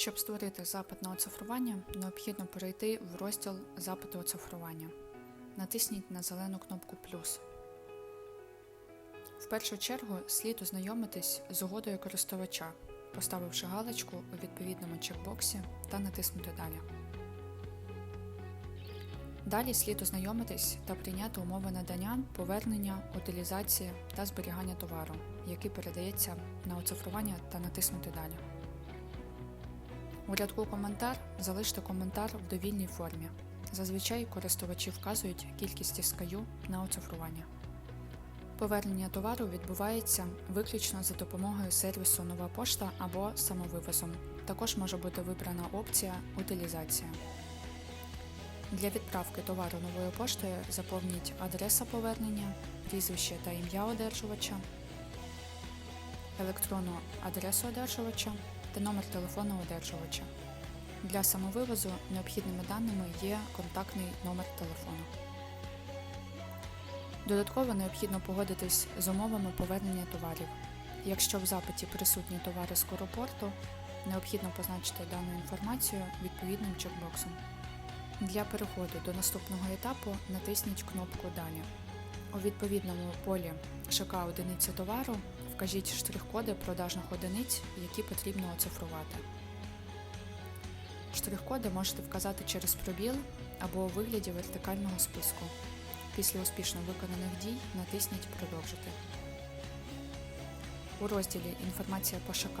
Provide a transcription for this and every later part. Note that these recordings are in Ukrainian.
Щоб створити запит на оцифрування, необхідно перейти в розділ Запити оцифрування. Натисніть на зелену кнопку Плюс. В першу чергу слід ознайомитись з угодою користувача, поставивши галочку у відповідному чекбоксі та натиснути Далі. Далі слід ознайомитись та прийняти умови надання, повернення, утилізації та зберігання товару, який передається на оцифрування та натиснути Далі. У рядку Коментар залиште коментар в довільній формі. Зазвичай користувачі вказують кількість SKU на оцифрування. Повернення товару відбувається виключно за допомогою сервісу Нова пошта або самовивозом. Також може бути вибрана опція Утилізація. Для відправки товару новою поштою заповніть адреса повернення, прізвище та ім'я одержувача, електронну адресу одержувача та номер телефону одержувача. Для самовивозу необхідними даними є контактний номер телефону. Додатково необхідно погодитись з умовами повернення товарів. Якщо в запиті присутні товари з Коропорту, необхідно позначити дану інформацію відповідним чекбоксом. Для переходу до наступного етапу натисніть кнопку Далі. У відповідному полі ШК одиниці товару вкажіть штрих-коди продажних одиниць, які потрібно оцифрувати. Штрих-коди можете вказати через пробіл або у вигляді вертикального списку. Після успішно виконаних дій натисніть Продовжити. У розділі Інформація по ШК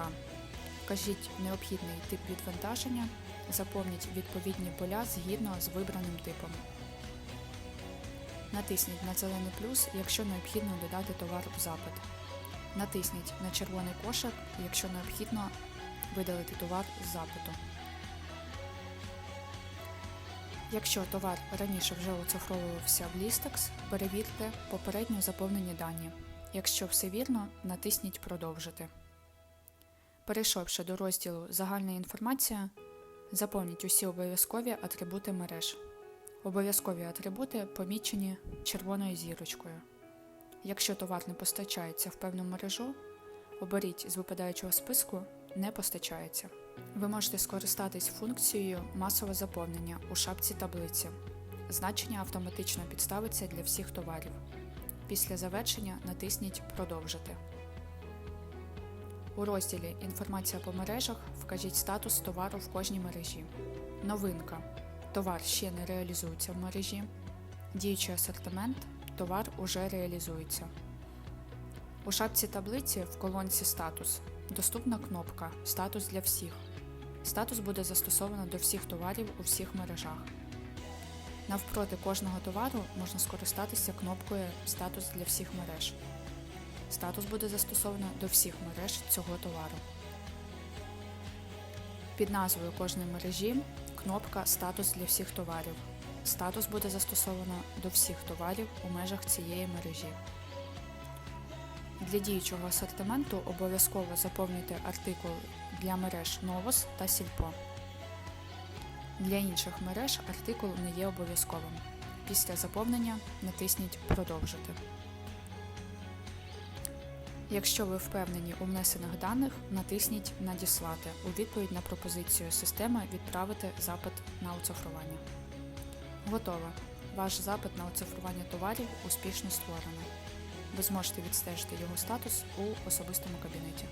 вкажіть необхідний тип відвантаження, заповніть відповідні поля згідно з вибраним типом. Натисніть на зелений плюс, якщо необхідно додати товар в запит. Натисніть на червоний кошик, якщо необхідно видалити товар з запиту. Якщо товар раніше вже оцифровувався в Listex, перевірте попередньо заповнені дані. Якщо все вірно, натисніть Продовжити. Перейшовши до розділу Загальна інформація, заповніть усі обов'язкові атрибути мереж. Обов'язкові атрибути помічені червоною зірочкою. Якщо товар не постачається в певну мережу, оберіть з випадаючого списку Не постачається. Ви можете скористатись функцією масове заповнення у шапці таблиці. Значення автоматично підставиться для всіх товарів. Після завершення натисніть Продовжити. У розділі Інформація по мережах вкажіть статус товару в кожній мережі. Новинка. Товар ще не реалізується в мережі. Діючий асортимент. Товар уже реалізується. У шапці таблиці в колонці Статус доступна кнопка Статус для всіх. Статус буде застосовано до всіх товарів у всіх мережах. Навпроти кожного товару можна скористатися кнопкою Статус для всіх мереж. Статус буде застосовано до всіх мереж цього товару. Під назвою кожної мережі кнопка Статус для всіх товарів. Статус буде застосовано до всіх товарів у межах цієї мережі. Для діючого асортименту обов'язково заповнюйте артикул для мереж Новос та Сільпо. Для інших мереж артикул не є обов'язковим. Після заповнення натисніть Продовжити. Якщо ви впевнені у внесених даних, натисніть Надіслати у відповідь на пропозицію системи відправити запит на оцифрування. Готово. Ваш запит на оцифрування товарів успішно створено. Ви зможете відстежити його статус у особистому кабінеті.